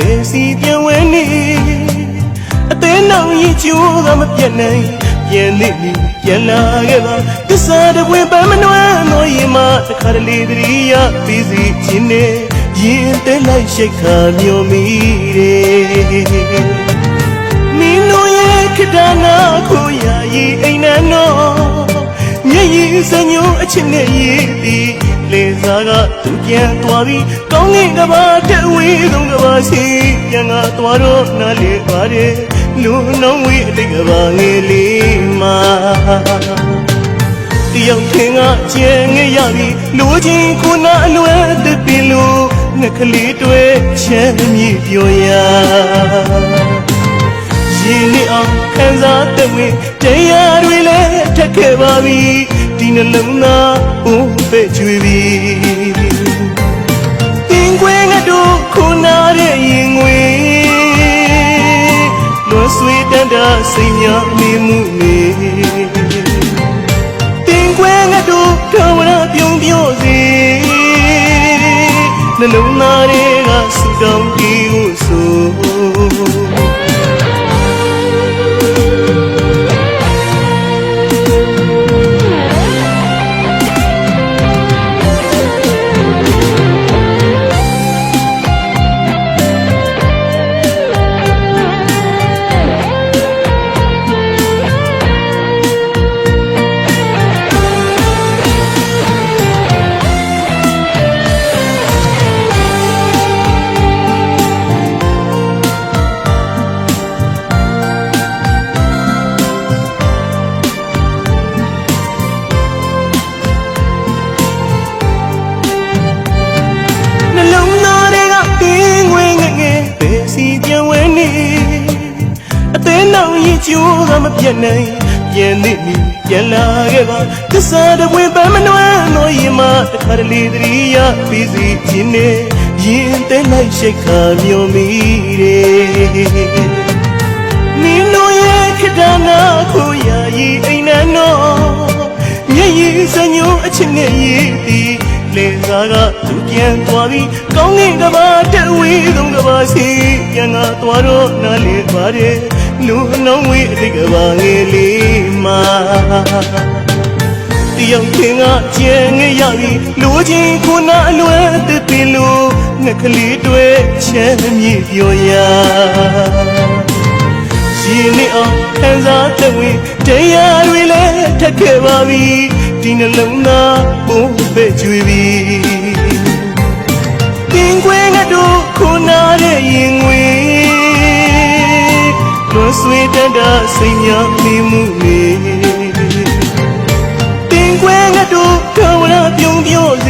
ဘယ်စီပြန်ဝင်နေအသေးနောက်ရင်ကျိုးကမပြတ်နိုင်ပြန်နေပြီပြန်လာခဲ့ပါသစ္စာတစ်ပွင့်ပန်းမနွမ်းတော့ရင်မတစ်ခါတလေတရိယာပြီးစီခြင်းနဲ့ရင်တဲလိုက်ရှိတ်ခါမျိုးမိတယ်မင်းတို့ရဲ့ခဒနာကိုရာရီအိမ်နံတော့မျက်ရည်စညိုအချစ်နဲ့ရည်သည် လေစားကသူပြန်သွားပြီးကောင်းကင်ကဘာတဝေးဆုံးကဘာစီပြန်ကသွားတော့နားလေပါတယ်လူနှောင်းဝေးအတိတ်ကဘာငယ်လေးမှာတယောက်ထင်ကကျန်ငရပြီလူချင်းခုနအလွယ်တပင်လို့ငကလေးတွေချမ်းမြေပြောရ ရင်နေအောင်ခံစားတဲ့ဝင်တရားတွေလည်းထက်ခဲ့ပါပြီဒီနှလုံးသားဘုံပဲကျွေပြီတင်ခွေငါတို့ခုနာတဲ့ရင်ငွေလွန်ဆွေတန်တာစိတ်များနေမှုနေတင်ခွေငါတို့ထောင်ရပြုံးပြောစီနှလုံးသားတွေကဆူတောင်းကြည့်ဖို့ဆို က်ရင်ကျိုးကမပြတ်နိုင်ပြန်နေပြီပြန်လာခဲ့ပါသစ္စာတစ်ပွင့်ပန်းမနွမ်းတော့ရင်မတစ်ခါတလေတရိယာပြီးစီခြင်းနဲ့ရင်တဲလိုက်ရှိတ်ခါမျိုးမိတယ်မင်းတို့ရဲ့ခဒနာကိုရာရီအိမ်နံတော့မျက်ရည်စညိုအချစ်နဲ့ရည်သည် လေစားကသူပြန်သွားပြီးကောင်းကင်ကဘာတဝေးဆုံးကဘာစီပြန်ကသွားတော့နားလေပါတယ်လူနှောင်းဝေးအတိတ်ကဘာငယ်လေးမှာတယောက်ခင်ကကျန်ငရပြီလူချင်းခုနအလွယ်တပင်လို့ငကလေးတွေချမ်းမြေပြောရရှင်နေအောင်ခံစားတဲ့ဝင်တရားတွေလည်းထက်ခဲ့ပါပြီ ဒီနှလုံးသားပုံပဲကျွေးပြီတင်ခွေငါတို့ခုနာတဲ့ရင်ငွေလွန်ဆွေတန်တာစိတ်များမိမှုနေတင်ခွေငါတို့ခေါ်လာပြုံးပြောစီ